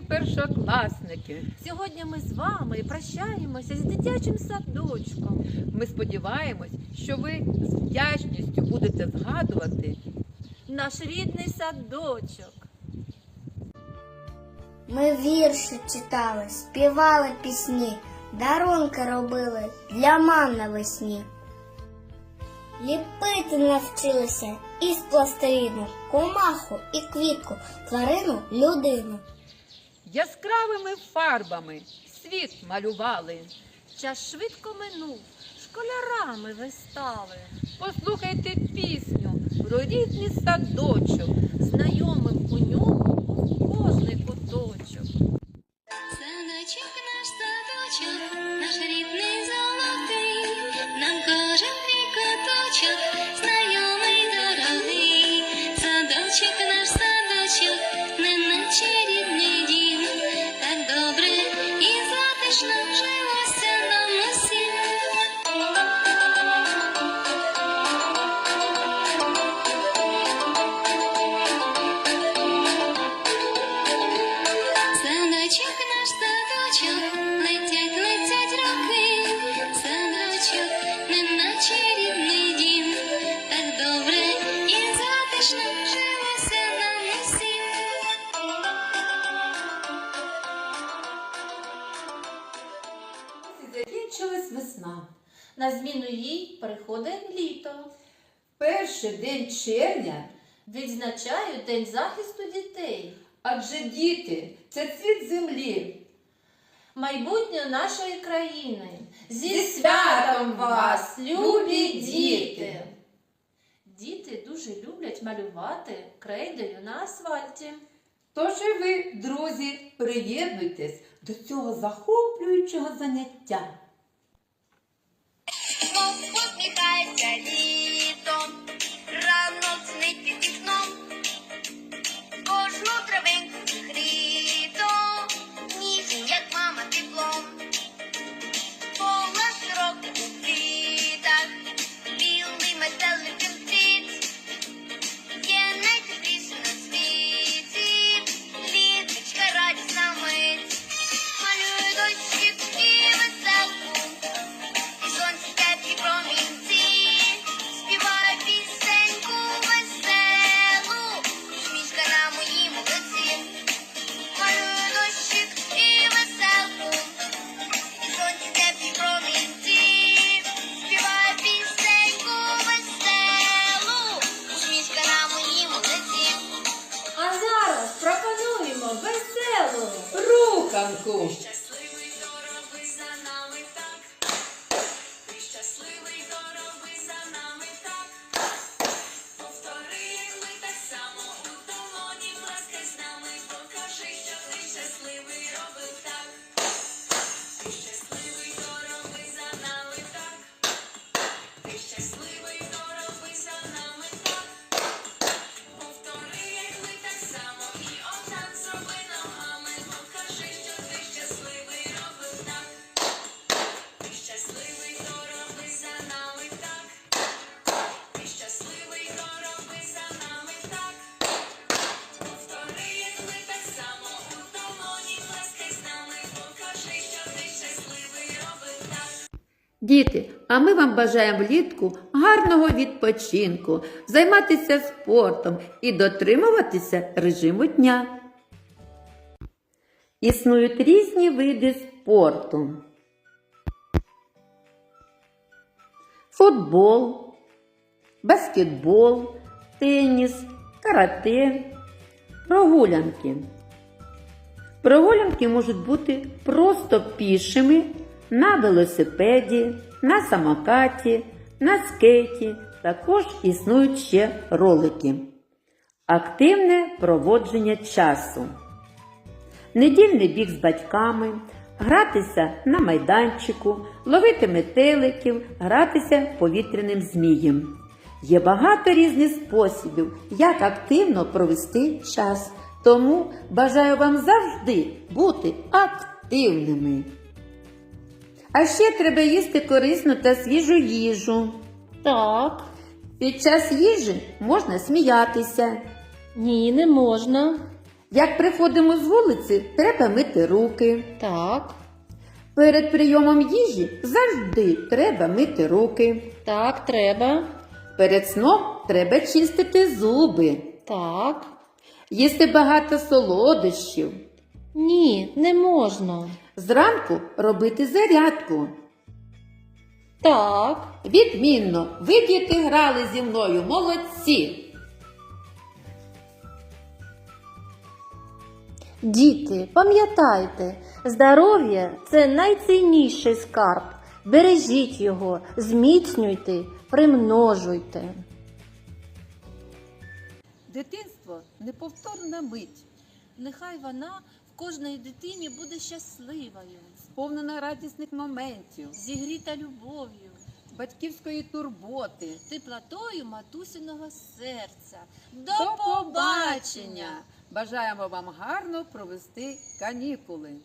першокласники. Сьогодні ми з вами прощаємося з дитячим садочком. Ми сподіваємось, що ви з вдячністю будете згадувати Наш рідний садочок. Ми вірші читали, співали пісні, дарунки робили для мам навесні. Ліпити навчилися із пластиліну, комаху і квітку, тварину, людину. яскравими фарбами світ малювали. Час швидко минув, школярами ви стали. Послухайте пісню про рідний садочок. Знайомим у ньому кожний куточок. Садочок наш садочок, наш рідний Закінчилась весна. На зміну їй приходить літо. Перший день червня, Відзначають День захисту дітей. адже діти це цвіт землі. Майбутнє нашої країни. Зі, святом вас, любі діти! Діти дуже люблять малювати крейдою на асфальті. Тож і ви, друзі, приєднуйтесь до цього захоплюючого заняття. 你还在你。Руханку! Щасливий дороби за нами так, ти щасливий дороби за нами так, повтори так само у долоні, плескай з нами, покажи, що ти щасливий робив так, ти щасливий дороби за нами так, Діти, а ми вам бажаємо влітку гарного відпочинку, займатися спортом і дотримуватися режиму дня. Існують різні види спорту. Футбол, баскетбол, теніс, карате, прогулянки. Прогулянки можуть бути просто пішими на велосипеді, на самокаті, на скейті. Також існують ще ролики. Активне проводження часу. Недільний біг з батьками, гратися на майданчику, ловити метеликів, гратися повітряним змієм. Є багато різних способів, як активно провести час. Тому бажаю вам завжди бути активними. А ще треба їсти корисну та свіжу їжу. Так. Під час їжі можна сміятися, Ні, не можна. Як приходимо з вулиці, треба мити руки. Так, Перед прийомом їжі завжди треба мити руки. так, треба. Перед сном треба чистити зуби, Так. їсти багато солодощів. Ні, не можна. Зранку робити зарядку. Так. Відмінно, ви діти грали зі мною, молодці. Діти, пам'ятайте, здоров'я це найцінніший скарб. Бережіть його, зміцнюйте, примножуйте. Дитинство неповторна мить, Нехай вона кожної дитині буде щасливою, сповнена радісних моментів, зігріта любов'ю, батьківської турботи. теплотою матусиного серця. До, До побачення! Бажаємо вам гарно провести канікули.